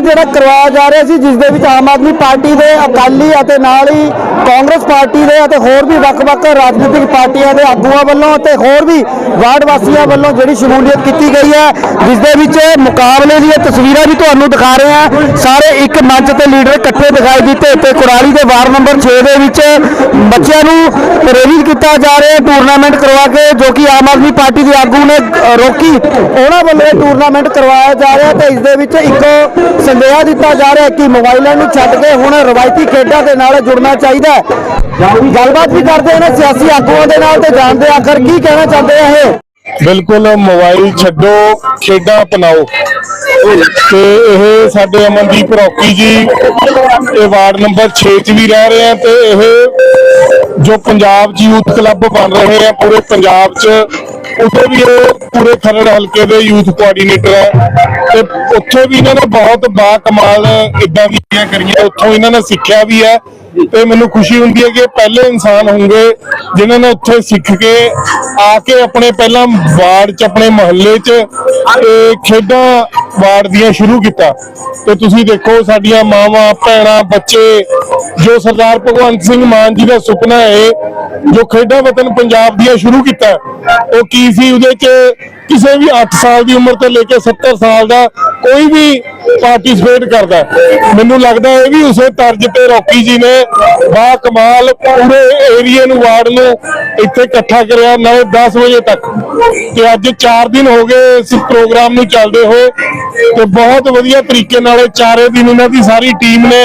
ਜਿਹੜਾ ਕਰਵਾਇਆ ਜਾ ਰਿਹਾ ਸੀ, ਜਿਸ ਦੇ ਵਿੱਚ ਆਮ ਆਦਮੀ ਪਾਰਟੀ ਦੇ ਅਕਾਲੀ ਅਤੇ ਨਾਲ ਹੀ ਕਾਂਗਰਸ ਪਾਰਟੀ ਦੇ ਅਤੇ ਹੋਰ ਵੀ ਵੱਖ-ਵੱਖ ਰਾਜਨੀਤਿਕ ਪਾਰਟੀਆਂ ਦੇ ਆਗੂਆਂ ਵੱਲੋਂ ਅਤੇ ਹੋਰ ਵੀ ਵਾਰਡ ਵਾਸੀਆਂ ਵੱਲੋਂ ਜਿਹੜੀ ਸ਼ਮੂਲੀਅਤ ਕੀਤੀ ਗਈ ਹੈ, ਜਿਸ ਦੇ ਵਿੱਚ ਮੁਕਾਬਲੇ ਦੀਆਂ ਤਸਵੀਰਾਂ ਵੀ ਤੁਹਾਨੂੰ ਦਿਖਾ ਰਹੇ ਹਾਂ। ਸਾਰੇ ਇੱਕ ਮੰਚ ਤੇ ਲੀਡਰ ਇਕੱਠੇ ਦਿਖਾਈ ਦਿੱਤੇ ਤੇ ਕੁਰਾਲੀ ਦੇ ਵਾਰਡ ਨੰਬਰ 6 ਦੇ ਵਿੱਚ ਬੱਚਿਆਂ ਨੂੰ ਪ੍ਰੇਰਿਤ ਕੀਤਾ ਜਾ ਰਿਹਾ ਟੂਰਨਾਮੈਂਟ ਕਰਵਾ ਕੇ, ਜੋ ਕਿ ਆਮ ਆਦਮੀ ਪਾਰਟੀ ਦੇ ਆਗੂ ਨੇ ਰੋਕੀ। ਉਹਨਾਂ ਵੱਲੋਂ ਇਹ ਟੂਰਨਾਮੈਂਟ ਕਰਵਾਇਆ ਜਾ ਰਿਹਾ ਤੇ ਇਸ ਦੇ ਵਿੱਚ ਇੱਕ ਸੰਦੇਸ਼ ਦਿੱਤਾ ਜਾ ਰਿਹਾ ਕਿ ਮੋਬਾਈਲਾਂ ਨੂੰ ਛੱਡ ਕੇ ਹੁਣ ਰਵਾਇਤੀ ਖੇਡਾਂ ਦੇ ਨਾਲ ਜੁੜਨਾ ਚਾਹੀਦਾ ਹੈ। ਗੱਲਬਾਤ ਵੀ ਕਰਦੇ ਨੇ ਸਿਆਸੀ ਆਗੂਆਂ ਦੇ ਨਾਲ ਤੇ ਜਾਣਦੇ ਆਖਰ ਕੀ ਕਹਿਣਾ ਚਾਹੁੰਦੇ ਆ ਇਹ। ਬਿਲਕੁਲ ਮੋਬਾਈਲ ਛੱਡੋ, ਖੇਡਾਂ ਅਪਣਾਓ। ਤੇ ਇਹ ਸਾਡੇ ਅਮਨਦੀਪ ਰੌਕੀ ਜੀ, ਇਹ ਵਾਰਡ ਨੰਬਰ 6 ਚ ਵੀ ਰਹਿ ਰਹੇ ਆ ਤੇ ਇਹ ਜੋ ਪੰਜਾਬ 'ਚ ਯੂਥ ਕਲੱਬ ਬਣ ਰਹੇ ਆ, ਪੂਰੇ ਪੰਜਾਬ 'ਚ, ਉੱਥੇ ਵੀ ਇਹ ਪੂਰੇ ਖਰੜ ਹਲਕੇ ਦੇ ਯੂਥ ਕੋਆਰਡੀਨੇਟਰ ਹੈ ਤੇ ਉੱਥੇ ਵੀ ਇਹਨਾਂ ਨੇ ਬਹੁਤ ਬਾ ਕਮਾਲ ਇਦਾਂ ਦੀਆਂ ਕਰੀਆਂ, ਉੱਥੋਂ ਇਹਨਾਂ ਨੇ ਸਿੱਖਿਆ ਵੀ ਹੈ ਤੇ ਮੈਨੂੰ ਖੁਸ਼ੀ ਹੁੰਦੀ ਹੈ ਕਿ ਪਹਿਲੇ ਇਨਸਾਨ ਹੋਣਗੇ ਜਿਨ੍ਹਾਂ ਨੇ ਉੱਥੇ ਸਿੱਖ ਕੇ ਆ ਕੇ ਆਪਣੇ ਪਹਿਲਾਂ ਵਾਰਡ ਚ, ਆਪਣੇ ਮੁਹੱਲੇ ਚ ਇਹ ਖੇਡਾਂ ਵਾਰਡ ਦੀਆਂ ਸ਼ੁਰੂ ਕੀਤਾ। ਤੇ ਤੁਸੀਂ ਦੇਖੋ, ਸਾਡੀਆਂ ਮਾਵਾਂ, ਭੈਣਾਂ, ਬੱਚੇ, ਜੋ ਸਰਦਾਰ ਭਗਵੰਤ ਸਿੰਘ ਮਾਨ ਜੀ ਦਾ ਸੁਪਨਾ ਹੈ, ਜੋ ਖੇਡਾਂ ਵਤਨ ਪੰਜਾਬ ਦੀਆਂ ਸ਼ੁਰੂ ਕੀਤਾ, ਉਹ ਕੀ ਸੀ? ਉਹਦੇ ਚ ਕਿਸੇ ਵੀ 8 ਸਾਲ ਦੀ ਉਮਰ ਤੋਂ ਲੈ ਕੇ 70 ਸਾਲ ਦਾ ਕੋਈ ਵੀ ਪਾਰਟਿਸਿਪੇਟ ਕਰਦਾ ਮੈਨੂੰ ਲੱਗਦਾ ਇਹ ਵੀ ਉਸੇ ਤਰਜ ਤੇ ਰੌਕੀ ਜੀ ਨੇ ਬਾ ਕਮਾਲ ਪੂਰੇ ਏਰੀਏ ਨੂੰ, ਵਾਰਡ ਨੂੰ ਇੱਥੇ ਇਕੱਠਾ ਕਰਿਆ ਨਾਲੇ 10 ਵਜੇ ਤੱਕ। ਤੇ ਅੱਜ 4 ਦਿਨ ਹੋ ਗਏ ਇਸ ਪ੍ਰੋਗਰਾਮ ਨੂੰ ਚੱਲਦੇ ਹੋਏ ਤੇ ਬਹੁਤ ਵਧੀਆ ਤਰੀਕੇ ਨਾਲ ਚਾਰੇ ਦਿਨ ਇਹਨਾਂ ਦੀ ਸਾਰੀ ਟੀਮ ਨੇ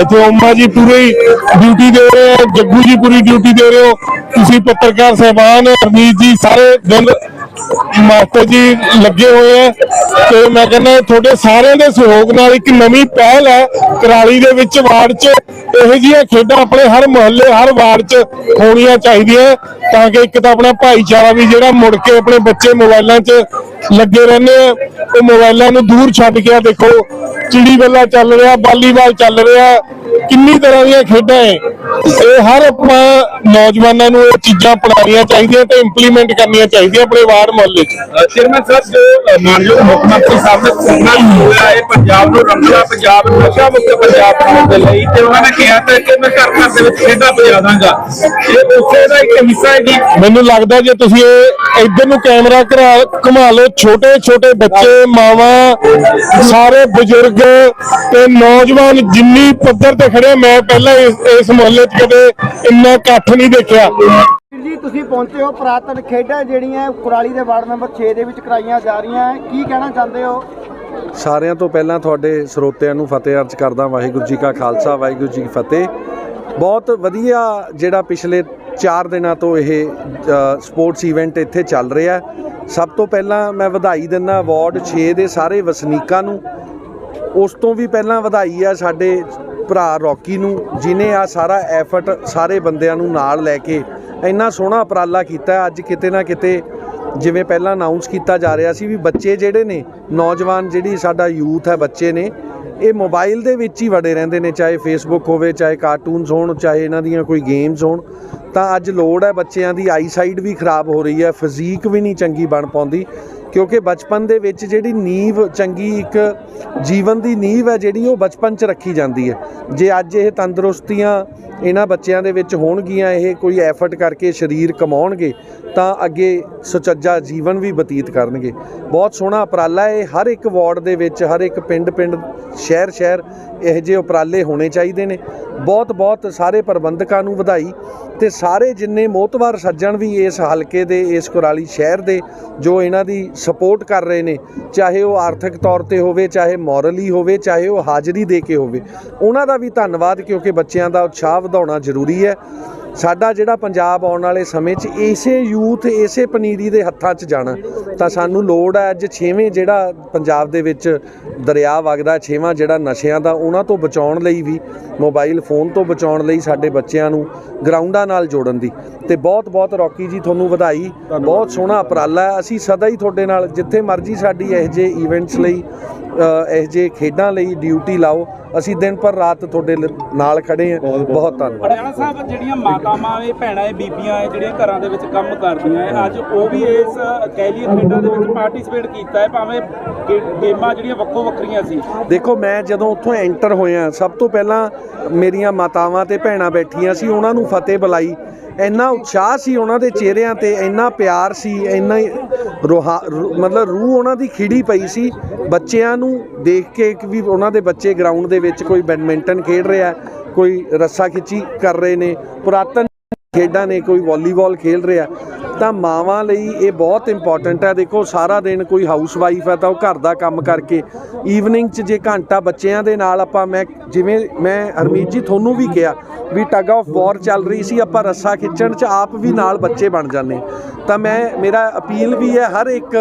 ਇੱਥੇ ਓਮਾ ਜੀ ਪੂਰੀ ਡਿਊਟੀ ਦੇ ਰਹੇ ਹੋ ਜੱਗੂ ਜੀ ਪੂਰੀ ਡਿਊਟੀ ਦੇ ਰਹੇ ਹੋ। ਤੁਸੀਂ ਪੱਤਰਕਾਰ ਸਹਿਬਾਨ ਰਣਜੀਤ ਜੀ, ਸਾਰੇ ਦਿਨ ਮਾਸਟਰ ਜੀ ਲੱਗੇ ਹੋਏ ਆ ਤੇ ਮੈਂ ਕਹਿੰਦਾ ਤੁਹਾਡੇ ਸਾਰਿਆਂ ਦੇ ਸਹਿਯੋਗ ਨਾਲ ਇੱਕ ਨਵੀਂ ਪਹਿਲ ਹੈ ਕਰਾਲੀ ਦੇ ਵਿੱਚ ਵਾਰਡ 'ਚ। ਇਹੋ ਜਿਹੀਆਂ ਖੇਡਾਂ ਆਪਣੇ ਹਰ ਮੁਹੱਲੇ, ਹਰ ਵਾਰਡ 'ਚ ਹੋਣੀਆਂ ਚਾਹੀਦੀਆਂ। ਤਾਂ ਕਿ ਇੱਕ ਤਾਂ ਆਪਣਾ ਭਾਈਚਾਰਾ ਵੀ ਜਿਹੜਾ ਮੁੜ ਕੇ ਆਪਣੇ ਬੱਚੇ ਮੋਬਾਈਲਾਂ 'ਚ ਲੱਗੇ ਰਹਿੰਦੇ ਆ। ਉਹ ਮੋਬਾਈਲਾਂ ਨੂੰ ਦੂਰ ਛੱਡ ਕੇ ਆ ਦੇਖੋ, ਚਿੜੀ ਬੱਲਾ ਚੱਲ ਰਿਹਾ, ਵਾਲੀਬਾਲ ਚੱਲ ਰਿਹਾ। ਕਿੰਨੀ ਤਰ੍ਹਾਂ ਦੀਆਂ ਖੇਡਾਂ ਹੈ ਇਹ ਹਰ ਆਪਾਂ ਨੌਜਵਾਨਾਂ ਨੂੰ ਇਹ ਚੀਜ਼ਾਂ ਅਪਣਾਉਣੀਆਂ ਚਾਹੀਦੀਆਂ ਤੇ ਇੰਪਲੀਮੈਂਟ ਕਰਨੀਆਂ ਚਾਹੀਦੀਆਂ ਆਪਣੇ ਵਾਰਡ ਮੁਹੱਲੇ 'ਚ। ਚੇਅਰਮੈਨ ਸਾਹਿਬ ਜੋ ਮਾਨਯੋਗ ਮੁੱਖ ਮੰਤਰੀ ਸਾਹਿਬ ਨੇ ਸੁਪਨਾ ਹੋਇਆ ਹੈ ਪੰਜਾਬ ਨੂੰ ਰੰਗਲਾ ਪੰਜਾਬ ਨਸ਼ਾ ਮੁਕਤ ਪੰਜਾਬ ਬਣਾਉਣ ਦੇ ਲਈ ਤੇ ਉਹਨਾਂ ਨੇ ਕਿਹਾ ਤਾਂ ਕਿ ਮੈਂ ਘਰ ਘਰ ਦੇ ਵਿੱਚ ਖੇਡਾਂ ਪਜਾ ਦਾਂਗਾ। ਇਹ ਉਸੇ ਦਾ ਇੱਕ ਹਿੱਸਾ ਹੈ ਜੀ। ਮੈਨੂੰ ਲੱਗਦਾ ਜੇ ਤੁਸੀਂ ਇਹ ਇੱਧਰ ਨੂੰ ਕੈਮਰਾ ਘਰਾ- ਘੁਮਾ ਲਓ ਛੋਟੇ ਛੋਟੇ ਬੱਚੇ ਮਾਵਾਂ ਸਾਰੇ ਬਜ਼ੁਰਗ ਤੇ ਨੌਜਵਾਨ ਜਿੰਨੀ ਪੱਧਰ ਤੇ ਖੜੇ ਮੈਂ ਪਹਿਲਾਂ ਇਸ ਮੁਹੱਲੇ 'ਚ ਕਦੇ ਇੰਨਾ ਇਕੱਠ ਨਹੀਂ ਦੇਖਿਆ। ਜੀ ਤੁਸੀਂ ਪਹੁੰਚੇ ਹੋ ਪ੍ਰਾਤਨ ਖੇਡਾਂ ਜਿਹੜੀਆਂ ਕੁਰਾਲੀ ਦੇ ਵਾਰਡ ਨੰਬਰ 6 ਦੇ ਵਿੱਚ ਕਰਾਈਆਂ ਜਾ ਰਹੀਆਂ ਹੈ। ਕੀ ਕਹਿਣਾ ਚਾਹੁੰਦੇ ਹੋ? ਸਾਰਿਆਂ ਤੋਂ ਪਹਿਲਾਂ ਤੁਹਾਡੇ ਸਰੋਤਿਆਂ ਨੂੰ ਫਤਿਹ ਅਰਜ਼ ਕਰਦਾ ਵਾਹਿਗੁਰੂ ਜੀ ਕਾ ਖਾਲਸਾ ਵਾਹਿਗੁਰੂ ਜੀ ਕੀ ਫਤਿਹ। ਬਹੁਤ ਵਧੀਆ ਜਿਹੜਾ ਪਿਛਲੇ 4 ਦਿਨਾਂ ਤੋਂ ਇਹ ਸਪੋਰਟਸ ਇਵੈਂਟ ਇੱਥੇ ਚੱਲ ਰਿਹਾ। ਸਭ ਤੋਂ ਪਹਿਲਾਂ ਮੈਂ ਵਧਾਈ ਦਿੰਦਾ ਵਾਰਡ 6 ਦੇ ਸਾਰੇ ਵਸਨੀਕਾਂ ਨੂੰ। ਉਸ ਤੋਂ ਵੀ ਪਹਿਲਾਂ ਵਧਾਈ ਆ ਸਾਡੇ ਭਰਾ ਰੌਕੀ ਨੂੰ, ਜਿਨੇ ਆ ਸਾਰਾ ਐਫਰਟ ਸਾਰੇ ਬੰਦਿਆਂ ਨੂੰ ਨਾਲ ਲੈ ਕੇ ਇੰਨਾ ਸੋਹਣਾ ਉਪਰਾਲਾ ਕੀਤਾ, ਅੱਜ ਕਿਤੇ ਨਾ ਕਿਤੇ ਜਿਵੇਂ ਪਹਿਲਾਂ ਅਨਾਉਂਸ ਕੀਤਾ ਜਾ ਰਿਹਾ ਸੀ ਵੀ ਬੱਚੇ ਜਿਹੜੇ ਨੇ, ਨੌਜਵਾਨ ਜਿਹੜੀ ਸਾਡਾ ਯੂਥ ਹੈ, ਬੱਚੇ ਨੇ, ਇਹ ਮੋਬਾਈਲ ਦੇ ਵਿੱਚ ਹੀ ਵੜੇ ਰਹਿੰਦੇ ਨੇ, ਚਾਹੇ ਫੇਸਬੁੱਕ ਹੋਵੇ, ਚਾਹੇ ਕਾਰਟੂਨਸ ਹੋਣ, ਚਾਹੇ ਇਹਨਾਂ ਦੀਆਂ ਕੋਈ ਗੇਮਸ ਹੋਣ, ਤਾਂ ਅੱਜ ਲੋੜ ਹੈ ਬੱਚਿਆਂ ਦੀ ਆਈਸਾਈਟ ਵੀ ਖਰਾਬ ਹੋ ਰਹੀ ਹੈ ਫਿਜ਼ੀਕ ਵੀ ਨਹੀਂ ਚੰਗੀ ਬਣ ਪਾਉਂਦੀ। ਕਿਉਂਕਿ ਬਚਪਨ ਦੇ ਵਿੱਚ ਜਿਹੜੀ ਨੀਂਵ, ਚੰਗੀ ਇੱਕ ਜੀਵਨ ਦੀ ਨੀਂਵ ਹੈ ਜਿਹੜੀ ਉਹ ਬਚਪਨ 'ਚ ਰੱਖੀ ਜਾਂਦੀ ਹੈ। ਜੇ ਅੱਜ ਇਹ ਤੰਦਰੁਸਤੀਆਂ ਇਹਨਾਂ ਬੱਚਿਆਂ ਦੇ ਵਿੱਚ ਹੋਣਗੀਆਂ ਇਹ ਕੋਈ ਐਫਰਟ ਕਰਕੇ ਸਰੀਰ ਕਮਾਉਣਗੇ, ਤਾਂ ਅੱਗੇ ਸੁਚੱਜਾ ਜੀਵਨ ਵੀ ਬਤੀਤ ਕਰਨਗੇ। ਬਹੁਤ ਸੋਹਣਾ ਉਪਰਾਲਾ ਇਹ ਹਰ ਇੱਕ ਵਾਰਡ ਦੇ ਵਿੱਚ, ਹਰ ਇੱਕ ਪਿੰਡ ਪਿੰਡ ਸ਼ਹਿਰ ਸ਼ਹਿਰ ਇਹੋ ਜਿਹੇ ਉਪਰਾਲੇ ਹੋਣੇ ਚਾਹੀਦੇ ਨੇ। ਬਹੁਤ ਬਹੁਤ ਸਾਰੇ ਪ੍ਰਬੰਧਕਾਂ ਨੂੰ ਵਧਾਈ ਤੇ ਸਾਰੇ ਜਿੰਨੇ ਮੋਤਵਾਰ ਸੱਜਣ ਵੀ ਇਸ ਹਲਕੇ ਦੇ, ਇਸ ਕੁਰਾਲੀ ਸ਼ਹਿਰ ਦੇ ਜੋ ਇਹਨਾਂ ਦੀ ਸਪੋਰਟ ਕਰ ਰਹੇ ਨੇ, ਚਾਹੇ ਉਹ ਆਰਥਿਕ ਤੌਰ ਤੇ ਹੋਵੇ, ਚਾਹੇ ਮੋਰਲੀ ਹੋਵੇ, ਚਾਹੇ ਉਹ ਹਾਜ਼ਰੀ ਦੇ ਕੇ ਹੋਵੇ, ਉਹਨਾਂ ਦਾ ਵੀ ਧੰਨਵਾਦ ਕਿਉਂਕਿ ਬੱਚਿਆਂ ਦਾ ਉਤਸ਼ਾਹ ਵਧਾਉਣਾ ਜ਼ਰੂਰੀ ਹੈ। ਸਾਡਾ ਜਿਹੜਾ ਪੰਜਾਬ ਆਉਣ ਵਾਲੇ ਸਮੇਂ 'ਚ ਇਸੇ ਯੂਥ ਇਸੇ ਪਨੀਰੀ ਦੇ ਹੱਥਾਂ 'ਚ ਜਾਣਾ। ਤਾਂ ਸਾਨੂੰ ਲੋੜ ਹੈ ਅੱਜ 6ਵੇਂ ਜਿਹੜਾ ਪੰਜਾਬ ਦੇ ਵਿੱਚ ਦਰਿਆ ਵਗਦਾ 6ਵਾਂ ਜਿਹੜਾ ਨਸ਼ਿਆਂ ਦਾ ਉਹਨਾਂ ਤੋਂ ਬਚਾਉਣ ਲਈ ਵੀ ਮੋਬਾਈਲ ਫੋਨ ਤੋਂ ਬਚਾਉਣ ਲਈ ਸਾਡੇ ਬੱਚਿਆਂ ਨੂੰ ਗਰਾਊਂਡਾਂ ਨਾਲ ਜੋੜਨ ਦੀ। ਤੇ ਬਹੁਤ ਬਹੁਤ ਰੌਕੀ ਜੀ ਤੁਹਾਨੂੰ ਵਧਾਈ। ਬਹੁਤ ਸੋਹਣਾ ਉਪਰਾਲਾ ਹੈ। ਅਸੀਂ ਸਦਾ ਹੀ ਤੁਹਾਡੇ ਨਾਲ ਜਿੱਥੇ ਮਰਜ਼ੀ ਸਾਡੀ ਇਹੋ ਜਿਹੇ ਇਵੈਂਟਸ ਲਈ ਇਹ ਜੇ ਖੇਡਾਂ ਲਈ ਡਿਊਟੀ ਲਾਓ ਅਸੀਂ ਦਿਨ ਪਰ ਰਾਤ ਤੁਹਾਡੇ ਨਾਲ ਖੜੇ ਹਾਂ। ਬਹੁਤ ਧੰਨਵਾਦ। ਹਰਿਆਣਾ ਸਾਹਿਬ ਜਿਹੜੀਆਂ ਮਾਤਾਵਾਂ ਇਹ ਭੈਣਾਂ ਇਹ ਬੀਬੀਆਂ ਇਹ ਜਿਹੜੀਆਂ ਘਰਾਂ ਦੇ ਵਿੱਚ ਕੰਮ ਕਰਦੀਆਂ ਇਹ ਅੱਜ ਉਹ ਵੀ ਇਸ ਲਈਏ ਖੇਡਾਂ ਦੇ ਵਿੱਚ ਪਾਰਟਿਸਿਪੇਟ ਕੀਤਾ ਹੈ ਭਾਵੇਂ ਗੇਮਾਂ ਜਿਹੜੀਆਂ ਵੱਖੋ ਵੱਖਰੀਆਂ ਸੀ। ਦੇਖੋ ਮੈਂ ਜਦੋਂ ਉੱਥੋਂ ਐਂਟਰ ਹੋਇਆ ਸਭ ਤੋਂ ਪਹਿਲਾਂ ਮੇਰੀਆਂ ਮਾਤਾਵਾਂ ਤੇ ਭੈਣਾਂ ਬੈਠੀਆਂ ਸੀ ਉਹਨਾਂ ਨੂੰ ਫਤਿਹ ਬੁਲਾਈ। ਇੰਨਾ ਉਤਸ਼ਾਹ ਸੀ ਉਹਨਾਂ ਦੇ ਚਿਹਰਿਆਂ ਤੇ ਇੰਨਾ ਪਿਆਰ ਸੀ ਇੰਨਾ ਰੂਹਾ ਮਤਲਬ ਰੂਹ ਉਹਨਾਂ ਦੀ ਖਿੜੀ ਪਈ ਸੀ। ਬੱਚਿਆਂ ਨੂੰ ਦੇਖ ਕੇ ਕਿ ਵੀ ਉਹਨਾਂ ਦੇ ਬੱਚੇ ਗਰਾਊਂਡ ਦੇ ਵਿੱਚ ਕੋਈ ਬੈਡਮਿੰਟਨ ਖੇਡ ਰਿਹਾ ਕੋਈ ਰੱਸਾ ਖਿੱਚੀ ਕਰ ਰਹੇ ਨੇ, ਪੁਰਾਤਨ ਖੇਡਾਂ ਨੇ, ਕੋਈ ਵਾਲੀਬਾਲ ਖੇਡ ਰਿਹਾ ਤਾਂ ਮਾਵਾਂ ਲਈ ਇਹ ਬਹੁਤ ਇੰਪੋਰਟੈਂਟ ਹੈ। ਦੇਖੋ, ਸਾਰਾ ਦਿਨ ਕੋਈ ਹਾਊਸ ਵਾਈਫ ਹੈ ਤਾਂ ਉਹ ਘਰ ਦਾ ਕੰਮ ਕਰਕੇ ਈਵਨਿੰਗ 'ਚ ਜੇ ਘੰਟਾ ਬੱਚਿਆਂ ਦੇ ਨਾਲ ਆਪਾਂ ਮੈਂ ਜਿਵੇਂ ਮੈਂ ਹਰਮੀਤ ਜੀ ਤੁਹਾਨੂੰ ਵੀ ਕਿਹਾ ਵੀ ਟਗ ਆਫ ਵਾਰ ਚੱਲ ਰਹੀ ਸੀ, ਆਪਾਂ ਰੱਸਾ ਖਿੱਚਣ 'ਚ ਆਪ ਵੀ ਨਾਲ ਬੱਚੇ ਬਣ ਜਾਂਦੇ। ਤਾਂ ਮੈਂ, ਮੇਰਾ ਅਪੀਲ ਵੀ ਹੈ ਹਰ ਇੱਕ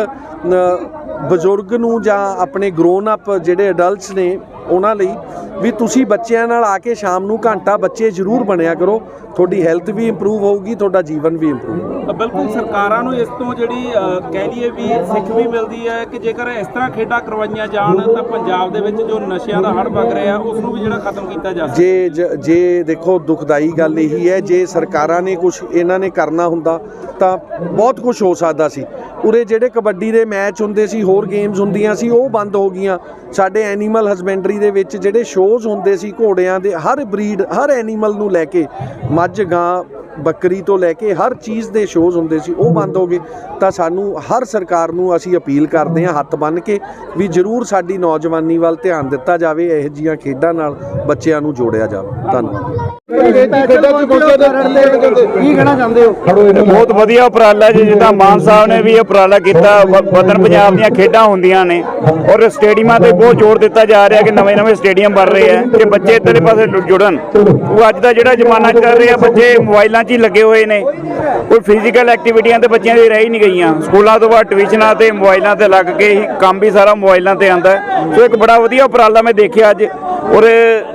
ਬਜ਼ੁਰਗ ਨੂੰ ਜਾਂ ਆਪਣੇ ਗਰੋਨ ਅਪ ਜਿਹੜੇ ਅਡਲਟਸ ਨੇ ਉਹਨਾਂ ਲਈ ਵੀ ਤੁਸੀਂ ਬੱਚਿਆਂ ਨਾਲ ਆ ਕੇ ਸ਼ਾਮ ਨੂੰ ਘੰਟਾ ਬੱਚੇ ਜ਼ਰੂਰ ਬਣਿਆ ਕਰੋ। ਤੁਹਾਡੀ ਹੈਲਥ ਵੀ ਇੰਪਰੂਵ ਹੋਊਗੀ ਤੁਹਾਡਾ ਜੀਵਨ ਵੀ ਇੰਪਰੂਵ ਬਿਲਕੁਲ ਸਰਕਾਰਾਂ ਨੂੰ ਇਸ ਤੋਂ ਜਿਹੜੀ ਕਹਿ ਲਈਏ ਵੀ ਸਿੱਖ ਵੀ ਮਿਲਦੀ ਹੈ ਕਿ ਜੇਕਰ ਇਸ ਤਰ੍ਹਾਂ ਖੇਡਾਂ ਕਰਵਾਈਆਂ ਜਾਣ ਤਾਂ ਪੰਜਾਬ ਦੇ ਵਿੱਚ ਜੋ ਨਸ਼ਿਆਂ ਦਾ ਹੜ ਵਗ ਰਿਹਾ ਉਸ ਨੂੰ ਵੀ ਜਿਹੜਾ ਖਤਮ ਕੀਤਾ ਜਾ ਸਕਦਾ। ਜ- ਜੇ ਦੇਖੋ ਦੁਖਦਾਈ ਗੱਲ ਇਹੀ ਹੈ ਜੇ ਸਰਕਾਰਾਂ ਨੇ ਕੁਝ ਇਹਨਾਂ ਨੇ ਕਰਨਾ ਹੁੰਦਾ ਤਾਂ ਬਹੁਤ ਕੁਝ ਹੋ ਸਕਦਾ ਸੀ। ਉਰੇ ਜਿਹੜੇ ਕਬੱਡੀ ਦੇ ਮੈਚ ਹੁੰਦੇ ਸੀ, ਹੋਰ ਗੇਮਸ ਹੁੰਦੀਆਂ ਸੀ, ਉਹ ਬੰਦ ਹੋ ਗਈਆਂ। ਸਾਡੇ ਐਨੀਮਲ ਹਸਬੈਂਡਰੀ ਦੇ ਵਿੱਚ ਜਿਹੜੇ ਸ਼ੋਜ਼ ਹੁੰਦੇ ਸੀ ਘੋੜਿਆਂ ਦੇ, ਹਰ ਬਰੀਡ ਹਰ ਐਨੀਮਲ ਨੂੰ ਲੈ ਕੇ ਮੱਝ, ਗਾਂ ਬੱਕਰੀ ਤੋਂ ਲੈ ਕੇ ਹਰ ਚੀਜ਼ ਦੇ ਸ਼ੋਜ਼ ਹੁੰਦੇ ਸੀ, ਉਹ ਬੰਦ ਹੋ ਗਏ। ਤਾਂ ਸਾਨੂੰ ਹਰ ਸਰਕਾਰ ਨੂੰ ਅਸੀਂ ਅਪੀਲ ਕਰਦੇ ਹਾਂ, ਹੱਥ ਬੰਨ੍ਹ ਕੇ ਵੀ ਜ਼ਰੂਰ ਸਾਡੀ ਨੌਜਵਾਨੀ ਵੱਲ ਧਿਆਨ ਦਿੱਤਾ ਜਾਵੇ, ਇਹੋ ਜਿਹੀਆਂ ਖੇਡਾਂ ਨਾਲ ਬੱਚਿਆਂ ਨੂੰ ਜੋੜਿਆ ਜਾਵੇ। ਧੰਨਵਾਦ। ਕੀ ਕਹਿਣਾ ਚਾਹੁੰਦੇ ਹੋ ਬਹੁਤ ਵਧੀਆ ਉਪਰਾਲਾ ਜੀ, ਜਿੱਦਾਂ ਮਾਨ ਸਾਹਿਬ ਨੇ ਵੀ ਇਹ ਉਪਰਾਲਾ ਕੀਤਾ, ਵ- ਵਤਨ ਪੰਜਾਬ ਦੀਆਂ ਖੇਡਾਂ ਹੁੰਦੀਆਂ ਨੇ। ਔਰ ਸਟੇਡੀਅਮਾਂ ਤੇ ਬਹੁਤ ਜ਼ੋਰ ਦਿੱਤਾ ਜਾ ਰਿਹਾ ਕਿ ਨਵੇਂ-ਨਵੇਂ ਸਟੇਡੀਅਮ ਬਣ ਰਹੇ ਆ, ਕਿ ਬੱਚੇ ਇੱਧਰਲੇ ਪਾਸੇ ਜੁੜਨ। ਉਹ ਅੱਜ ਦਾ ਜਿਹੜਾ ਜ਼ਮਾਨਾ ਚੱਲ ਰਿਹਾ, ਬੱਚੇ ਮੋਬਾਈਲਾਂ 'ਚ ਹੀ ਲੱਗੇ ਹੋਏ ਨੇ। ਕੋਈ ਫਿਜ਼ੀਕਲ ਐਕਟੀਵਿਟੀਆਂ ਤੇ ਬੱਚਿਆਂ ਦੀ ਰਹਿ ਹੀ ਨਹੀਂ ਗਈਆਂ। ਸਕੂਲਾਂ ਤੋਂ ਬਾਅਦ ਟਿਊਸ਼ਨਾਂ ਤੇ ਮੋਬਾਈਲਾਂ ਤੇ ਲੱਗ ਕੇ ਹੀ ਕੰਮ ਵੀ ਸਾਰਾ ਮੋਬਾਈਲਾਂ ਤੇ ਆਂਦਾ ਸੋ ਇੱਕ ਬੜਾ ਵਧੀਆ ਉਪਰਾਲਾ ਮੈਂ ਦੇਖਿਆ ਅੱਜ। ਔਰ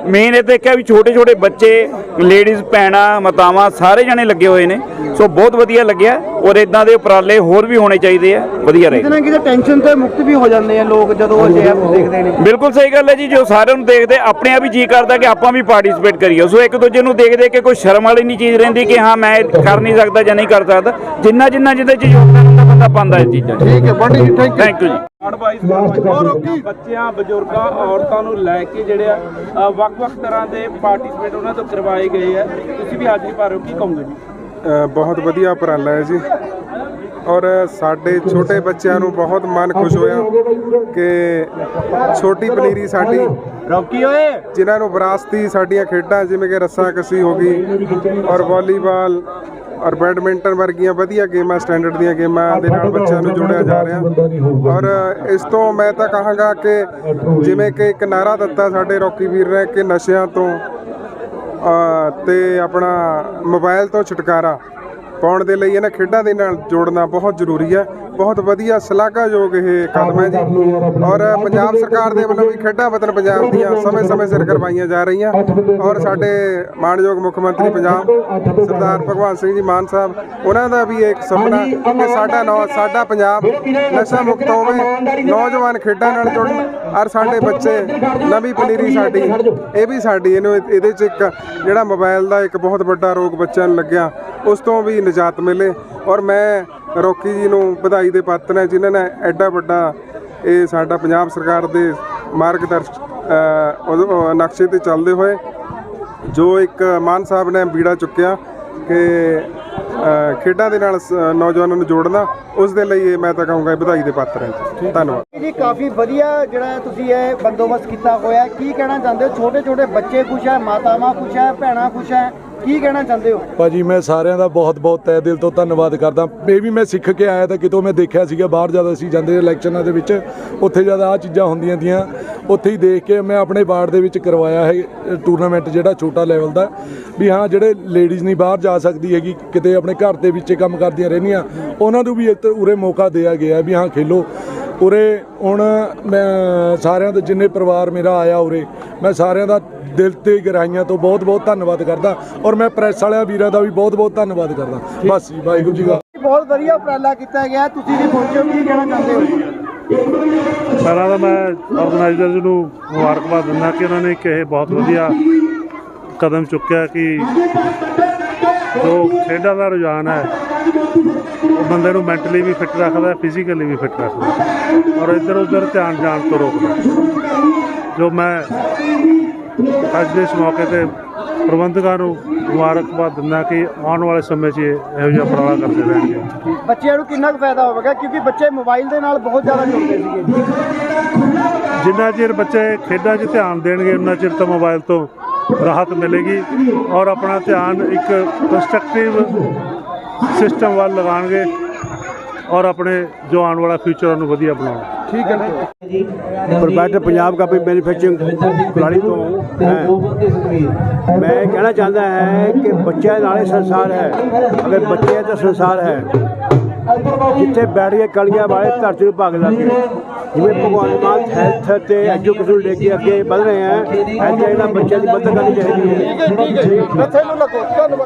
ਮੇਨ ਇਹ ਦੇਖਿਆ ਵੀ ਛੋਟੇ ਛੋਟੇ ਬੱਚੇ ਲੇਡੀਜ਼ ਭੈਣਾਂ ਮਾਤਾਵਾਂ ਸਾਰੇ ਜਣੇ ਲੱਗੇ ਹੋਏ ਨੇ। ਸੋ ਬਹੁਤ ਵਧੀਆ ਲੱਗਿਆ ਔਰ ਇਦਾਂ ਦੇ ਉਪਰਾਲੇ ਹੋਰ ਵੀ ਹੋਣੇ ਚਾਹੀਦੇ ਆ ਵਧੀਆ ਰਹੇ। ਕਿਤੇ ਨਾ ਕਿਤੇ ਟੈਨਸ਼ਨ ਤੇ ਮੁਕਤ ਵੀ ਹੋ ਜਾਂਦੇ ਆ ਲੋਕ ਜਦੋਂ ਅਜਿਹਾ ਦੇਖਦੇ ਨੇ। ਬਿਲਕੁਲ ਸਹੀ ਗੱਲ ਹੈ ਜੀ ਜੋ ਸਾਰਿਆਂ ਨੂੰ ਦੇਖਦੇ ਆਪਣੇ ਆਪ ਹੀ ਜੀ ਕਰਦਾ ਕਿ ਆਪਾਂ ਵੀ ਪਾਰਟਿਸਿਪੇਟ ਕਰੀਏ। ਸੋ ਇੱਕ ਦੂਜੇ ਨੂੰ ਦੇਖ ਦੇਖ ਕੇ ਕੋਈ ਸ਼ਰਮ ਵਾਲੀ ਨਹੀਂ ਚੀਜ਼ ਰਹਿੰਦੀ ਕਿ ਹਾਂ ਮੈਂ ਕਰ ਨਹੀਂ ਸਕਦਾ ਜਾਂ ਨਹੀਂ ਕਰ ਸਕਦਾ। ਜਿੰਨਾ ਜਿੰਨਾ ਜਿਹਦੇ ਚ ਯੋਗਦਾਨ ਹੁੰਦਾ ਬੰਦਾ ਪਾਉਂਦਾ ਇਹ ਚੀਜ਼ਾਂ ਠੀਕ ਹੈ ਜੀ ਥੈਂਕ ਯੂ ਜੀ। ਬੱਚਿਆਂ ਬਜ਼ੁਰਗਾਂ ਔਰਤਾਂ ਨੂੰ ਲੈ ਕੇ ਜਿਹੜੇ ਆ ਵੱਖ-ਵੱਖ ਤਰ੍ਹਾਂ ਦੇ ਪਾਰਟਿਸਿਪੇਟ ਉਹਨਾਂ ਤੋਂ ਕਰਵਾਏ ਗਏ ਆ। ਤੁਸੀਂ ਵੀ ਹਾਜ਼ਰੀ ਭਰ ਰਹੇ ਹੋ ਕੀ ਕਹੋਗੇ ਜੀ? ਬਹੁਤ ਵਧੀਆ ਉਪਰਾਲਾ ਹੈ ਜੀ। ਔਰ ਸਾਡੇ ਛੋਟੇ ਬੱਚਿਆਂ ਨੂੰ ਬਹੁਤ ਮਨ ਖੁਸ਼ ਹੋਇਆ ਕਿ ਛੋਟੀ ਪਨੀਰੀ ਸਾਡੀ ਰੌਕੀ ਓਏ। ਜਿਨ੍ਹਾਂ ਨੂੰ ਵਿਰਾਸਤੀ ਸਾਡੀਆਂ ਖੇਡਾਂ ਜਿਵੇਂ ਕਿ ਰੱਸਾ ਕਸੀ ਹੋ ਗਈ ਔਰ ਵਾਲੀਬਾਲ ਔਰ ਬੈਡਮਿੰਟਨ ਵਰਗੀਆਂ ਵਧੀਆ ਗੇਮਾਂ ਸਟੈਂਡਰਡ ਦੀਆਂ ਗੇਮਾਂ ਦੇ ਨਾਲ ਬੱਚਿਆਂ ਨੂੰ ਜੋੜਿਆ ਜਾ ਰਿਹਾ। ਔਰ ਇਸ ਤੋਂ ਮੈਂ ਤਾਂ ਕਹਾਂਗਾ ਕਿ ਜਿਵੇਂ ਕਿ ਇੱਕ ਨਾਰਾ ਦਿੱਤਾ ਸਾਡੇ ਰੌਕੀ ਵੀਰ ਨੇ ਕਿ ਨਸ਼ਿਆਂ ਤੋਂ ਤੇ ਆਪਣਾ ਮੋਬਾਈਲ ਤੋਂ ਛੁਟਕਾਰਾ ਪਾਉਣ ਦੇ ਲਈ ਇਹਨਾਂ ਖੇਡਾਂ ਦੇ ਨਾਲ ਜੋੜਨਾ ਬਹੁਤ ਜ਼ਰੂਰੀ ਹੈ। ਬਹੁਤ ਵਧੀਆ ਸ਼ਲਾਘਾਯੋਗ ਇਹ ਕਦਮ ਹੈ ਜੀ। ਔਰ ਪੰਜਾਬ ਸਰਕਾਰ ਦੇ ਵੱਲੋਂ ਵੀ ਖੇਡਾਂ ਵਤਨ ਪੰਜਾਬ ਦੀਆਂ ਸਮੇਂ-ਸਮੇਂ ਸਿਰ ਕਰਵਾਈਆਂ ਜਾ ਰਹੀਆਂ। ਔਰ ਸਾਡੇ ਮਾਨਯੋਗ ਮੁੱਖ ਮੰਤਰੀ ਪੰਜਾਬ ਸਰਦਾਰ ਭਗਵੰਤ ਸਿੰਘ ਜੀ ਮਾਨ ਸਾਹਿਬ ਉਹਨਾਂ ਦਾ ਵੀ ਇੱਕ ਸੁਪਨਾ ਕਿ ਸਾਡਾ ਨੌ ਸਾਡਾ ਪੰਜਾਬ ਨਸ਼ਾ ਮੁਕਤ ਹੋਵੇ ਨੌਜਵਾਨ ਖੇਡਾਂ ਨਾਲ ਜੁੜਨ ਔਰ ਸਾਡੇ ਬੱਚੇ ਨਵੀਂ ਪਨੀਰੀ ਸਾਡੀ ਇਹ ਵੀ ਸਾਡੀ ਇਹਨੂੰ ਇਹਦੇ ਚ ਇੱਕ ਜਿਹੜਾ ਮੋਬਾਈਲ ਦਾ ਇੱਕ ਬਹੁਤ ਵੱਡਾ ਰੋਗ ਬੱਚਿਆਂ ਨੂੰ ਲੱਗਿਆ ਉਸ ਤੋਂ ਵੀ ਨਿਜਾਤ ਮਿਲੇ। ਔਰ ਮੈਂ ਰੋਕੀ ਜੀ ਨੂੰ ਵਧਾਈ ਦੇ ਪਾਤਰ ਹਾਂ ਜਿਨ੍ਹਾਂ ਨੇ ਐਡਾ ਵੱਡਾ ਇਹ ਸਾਡਾ ਪੰਜਾਬ ਸਰਕਾਰ ਦੇ ਮਾਰਗਦਰਸ਼ ਨਕਸ਼ੇ ਤੇ ਚੱਲਦੇ ਹੋਏ, ਜੋ ਇੱਕ ਮਾਨ ਸਾਹਿਬ ਨੇ ਬੀੜਾ ਚੁੱਕਿਆ ਕਿ ਖੇਡਾਂ ਦੇ ਨਾਲ ਸ- ਨੌਜਵਾਨਾਂ ਨੂੰ ਜੋੜਨਾ, ਉਸ ਦੇ ਲਈ ਇਹ ਮੈਂ ਤਾਂ ਕਹੂੰਗਾ ਇਹ ਵਧਾਈ ਦੇ ਪਾਤਰ ਹੈ ਧੰਨਵਾਦ। ਜੀ, ਕਾਫੀ ਵਧੀਆ ਜਿਹੜਾ ਤੁਸੀਂ ਇਹ ਬੰਦੋਬਸਤ ਕੀਤਾ ਹੋਇਆ ਕੀ ਕਹਿਣਾ ਚਾਹੁੰਦੇ ਹੋ? ਛੋਟੇ ਛੋਟੇ ਬੱਚੇ ਖੁਸ਼ ਹੈ, ਮਾਤਾਵਾਂ ਖੁਸ਼ ਹੈ, ਭੈਣਾਂ ਖੁਸ਼ ਹੈ? ਕੀ ਕਹਿਣਾ ਚਾਹੁੰਦੇ ਹੋ? ਭਾਜੀ, ਮੈਂ ਸਾਰਿਆਂ ਦਾ ਬਹੁਤ-ਬਹੁਤ ਤਹਿ ਦਿਲ ਤੋਂ ਧੰਨਵਾਦ ਕਰਦਾ। ਇਹ ਵੀ ਮੈਂ ਸਿੱਖ ਕੇ ਆਇਆ ਤਾਂ ਕਿਤੋਂ ਮੈਂ ਦੇਖਿਆ ਸੀਗਾ, ਬਾਹਰ ਜਦ ਅਸੀਂ ਜਾਂਦੇ ਇਲੈਕਸ਼ਨਾਂ ਦੇ ਵਿੱਚ, ਉੱਥੇ ਜਦ ਆਹ ਚੀਜ਼ਾਂ ਹੁੰਦੀਆਂ ਦੀਆਂ ਉੱਥੇ ਹੀ ਦੇਖ ਕੇ ਮੈਂ ਆਪਣੇ ਵਾਰਡ ਦੇ ਵਿੱਚ ਕਰਵਾਇਆ ਹੈ ਟੂਰਨਾਮੈਂਟ ਜਿਹੜਾ ਛੋਟਾ ਲੈਵਲ ਦਾ। ਵੀ ਹਾਂ, ਜਿਹੜੇ ਲੇਡੀਜ਼ ਨਹੀਂ ਬਾਹਰ ਜਾ ਸਕਦੀ ਹੈਗੀ, ਕਿਤੇ ਆਪਣੇ ਘਰ ਦੇ ਵਿੱਚ ਕੰਮ ਕਰਦੀਆਂ ਰਹਿੰਦੀਆਂ, ਉਹਨਾਂ ਨੂੰ ਵੀ ਇੱਥੇ ਉਰੇ ਮੌਕਾ ਦਿਆ ਗਿਆ ਵੀ ਹਾਂ, ਖੇਲੋ। ਉਰੇ ਹੁਣ ਮੈਂ ਸਾਰਿਆਂ ਦੇ ਜਿੰਨੇ ਪਰਿਵਾਰ ਮੇਰਾ ਆਇਆ ਉਰੇ ਮੈਂ ਸਾਰਿਆਂ ਦਾ ਦਿਲ ਤੇ ਗਹਿਰਾਈਆਂ ਤੋਂ ਬਹੁਤ ਬਹੁਤ ਧੰਨਵਾਦ ਕਰਦਾ ਔਰ ਮੈਂ ਪ੍ਰੈਸ ਵਾਲਿਆਂ ਵੀਰਾਂ ਦਾ ਵੀ ਬਹੁਤ ਬਹੁਤ ਧੰਨਵਾਦ ਕਰਦਾ। ਬਸ ਜੀ ਵਾਹਿਗੁਰੂ ਜੀ ਕਾ ਬਹੁਤ ਵਧੀਆ ਉਪਰਾਲਾ ਕੀਤਾ ਗਿਆ ਤੁਸੀਂ ਵੀ ਪਹੁੰਚੋ ਕੀ ਕਹਿਣਾ ਚਾਹੁੰਦੇ ਹੋ? ਪਹਿਲਾਂ ਤਾਂ ਮੈਂ ਆਰਗੇਨਾਈਜ਼ਰਸ ਨੂੰ ਮੁਬਾਰਕਬਾਦ ਦਿੰਦਾ ਕਿ ਉਹਨਾਂ ਨੇ ਇੱਕ ਇਹ ਬਹੁਤ ਵਧੀਆ ਕਦਮ ਚੁੱਕਿਆ ਕਿ ਜੋ ਖੇਡਾਂ ਦਾ ਰੁਝਾਨ ਹੈ ਉਹ ਬੰਦੇ ਨੂੰ ਮੈਂਟਲੀ ਵੀ ਫਿੱਟ ਰੱਖਦਾ ਫਿਜ਼ੀਕਲੀ ਵੀ ਫਿੱਟ ਰੱਖਦਾ। ਔਰ ਇੱਧਰ ਉੱਧਰ ਧਿਆਨ ਜਾਣ ਤੋਂ ਰੋਕਦਾ। ਜੋ ਮੈਂ ਅੱਜ ਦੇ ਇਸ ਮੌਕੇ ਤੇ ਪ੍ਰਬੰਧਕਾਂ ਨੂੰ ਮੁਬਾਰਕਬਾਦ ਦਿੰਦਾ ਕਿ ਆਉਣ ਵਾਲੇ ਸਮੇਂ 'ਚ ਇਹ ਜਿਹਾ ਉਪਰਾਲਾ ਕਰਦੇ ਰਹਿਣਗੇ। ਬੱਚਿਆਂ ਨੂੰ ਕਿੰਨਾ ਕੁ ਫਾਇਦਾ ਹੋਵੇਗਾ? ਕਿਉਂਕਿ ਬੱਚੇ ਮੋਬਾਈਲ ਦੇ ਨਾਲ ਬਹੁਤ ਜ਼ਿਆਦਾ ਜੁੜਦੇ ਸੀਗੇ। ਜਿੰਨਾ ਚਿਰ ਬੱਚੇ ਖੇਡਾਂ 'ਚ ਧਿਆਨ ਦੇਣਗੇ ਉਨਾ ਚਿਰ ਤਾਂ ਮੋਬਾਈਲ ਤੋਂ ਰਾਹਤ ਮਿਲੇਗੀ। ਔਰ ਆਪਣਾ ਧਿਆਨ ਇੱਕ ਕੰਸਟਰਕਟਿਵ ਸਿਸਟਮ ਵੱਲ ਲਗਾਉਣਗੇ ਔਰ ਆਪਣੇ ਜੋ ਆਉਣ ਵਾਲਾ ਫਿਊਚਰ ਨੂੰ ਵਧੀਆ ਬਣਾਉਣਗੇ ਪ੍ਰੋਪਰਾਈਟਰ ਪੰਜਾਬ ਕਾਪੀ ਮੈਨੂਫੈਕਚਰਿੰਗ ਕੁਲਾੜੀ ਤੋਂ ਹੈ। ਮੈਂ ਇਹ ਕਹਿਣਾ ਚਾਹੁੰਦਾ ਹੈ ਕਿ ਬੱਚਿਆਂ ਨਾਲ ਹੀ ਸੰਸਾਰ ਹੈ। ਅਗਰ ਬੱਚੇ ਹੈ ਤਾਂ ਸੰਸਾਰ ਹੈ। ਜਿੱਥੇ ਬੈਠ ਕੇ ਕਲੀਆਂ ਵਾਲੇ ਧਰਤੀ ਨੂੰ ਭਾਗ ਲੱਗੇ ਜਿਵੇਂ ਭਗਵਾਨ ਮਾਨ ਹੈਲਥ ਤੇ ਐਜੂਕੇਸ਼ਨ ਲੈ ਕੇ ਅੱਗੇ ਵਧ ਰਹੇ ਹੈ। ਐਦਾਂ ਇਹਨਾਂ ਬੱਚਿਆਂ ਦੀ ਮਦਦ ਕਰਨੀ ਚਾਹੀਦੀ ਹੈ। ਠੀਕ ਹੈ ਠੀਕ ਹੈ ਇੱਥੇ ਨੂੰ ਲੱਗੋ। ਧੰਨਵਾਦ।